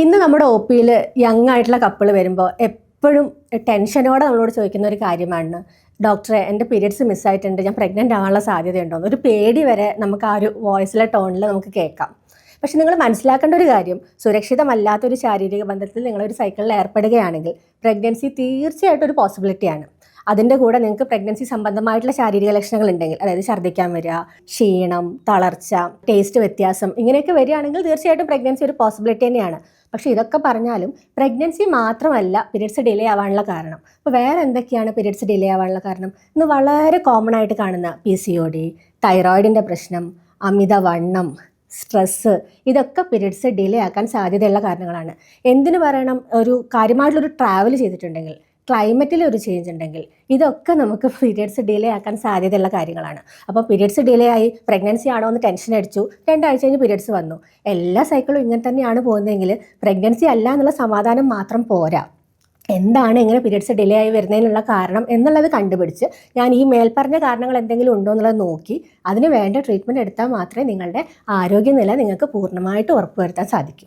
ഇന്ന് നമ്മുടെ ഒ പിയിൽ യങ് ആയിട്ടുള്ള കപ്പിൾ വരുമ്പോൾ എപ്പോഴും ടെൻഷനോടെ നമ്മളോട് ചോദിക്കുന്ന ഒരു കാര്യമാണ്. ഡോക്ടറെ എന്റെ പീരിയഡ്സ് മിസ്സായിട്ടുണ്ട് ഞാൻ പ്രഗ്നന്റ് ആവാനുള്ള സാധ്യതയുണ്ടോ ഒരു പേടി വരെ നമുക്ക് ആ ഒരു വോയിസിലെ ടോണിൽ നമുക്ക് കേൾക്കാം. പക്ഷെ നിങ്ങൾ മനസ്സിലാക്കേണ്ട ഒരു കാര്യം സുരക്ഷിതമല്ലാത്തൊരു ശാരീരിക ബന്ധത്തിൽ നിങ്ങളൊരു സൈക്കിളിൽ ഏർപ്പെടുകയാണെങ്കിൽ പ്രഗ്നൻസി തീർച്ചയായിട്ടും ഒരു പോസിബിലിറ്റിയാണ് അതിന്റെ കൂടെ നിങ്ങൾക്ക് പ്രഗ്നൻസി സംബന്ധമായിട്ടുള്ള ശാരീരിക ലക്ഷണങ്ങൾ ഉണ്ടെങ്കിൽ അതായത് ഛർദ്ദിക്കാൻ വരിക ക്ഷീണം തളർച്ച ടേസ്റ്റ് വ്യത്യാസം ഇങ്ങനെയൊക്കെ വരികയാണെങ്കിൽ തീർച്ചയായിട്ടും പ്രഗ്നൻസി ഒരു പോസിബിലിറ്റി തന്നെയാണ്. പക്ഷേ ഇതൊക്കെ പറഞ്ഞാലും പ്രഗ്നൻസി മാത്രമല്ല പീരിയഡ്സ് ഡിലേ ആവാനുള്ള കാരണം. അപ്പോൾ വേറെ എന്തൊക്കെയാണ് പീരിയഡ്സ് ഡിലേ ആവാനുള്ള കാരണം? ഇന്ന് വളരെ കോമൺ ആയിട്ട് കാണുന്ന പി സി ഒ ഡി തൈറോയിഡിന്റെ പ്രശ്നം അമിതവണ്ണം സ്ട്രെസ്സ് ഇതൊക്കെ പീരിയഡ്സ് ഡിലേ ആക്കാൻ സാധ്യതയുള്ള കാരണങ്ങളാണ്. എന്തിനു പറയണം? ഒരു കാര്യമായിട്ടുള്ളൊരു ട്രാവൽ ചെയ്തിട്ടുണ്ടെങ്കിൽ ക്ലൈമറ്റിൽ ഒരു ചേഞ്ച് ഉണ്ടെങ്കിൽ ഇതൊക്കെ നമുക്ക് പീരിയഡ്സ് ഡിലേ ആക്കാൻ സാധ്യതയുള്ള കാര്യങ്ങളാണ്. അപ്പോൾ പീരിയഡ്സ് ഡിലേ ആയി പ്രഗ്നൻസി ആണോ എന്ന് ടെൻഷൻ അടിച്ചു. രണ്ടാഴ്ച കഴിഞ്ഞ് പീരിയഡ്സ് വന്നു. എല്ലാ സൈക്കിളും ഇങ്ങനെ തന്നെയാണ് പോകുന്നതെങ്കിൽ പ്രഗ്നൻസി അല്ല എന്നുള്ള സമാധാനം മാത്രം പോരാ. എന്താണ് ഇങ്ങനെ പീരിയഡ്സ് ഡിലേ ആയി വരുന്നതിനുള്ള കാരണം എന്നുള്ളത് കണ്ടുപിടിച്ച് ഞാൻ ഈ മേൽപ്പറഞ്ഞ കാരണങ്ങൾ എന്തെങ്കിലും ഉണ്ടോ എന്നുള്ളത് നോക്കി അതിന് വേണ്ട ട്രീറ്റ്മെന്റ് എടുത്താൽ മാത്രമേ നിങ്ങളുടെ ആരോഗ്യനില നിങ്ങൾക്ക് പൂർണമായിട്ട് ഉറപ്പുവരുത്താൻ സാധിക്കൂ.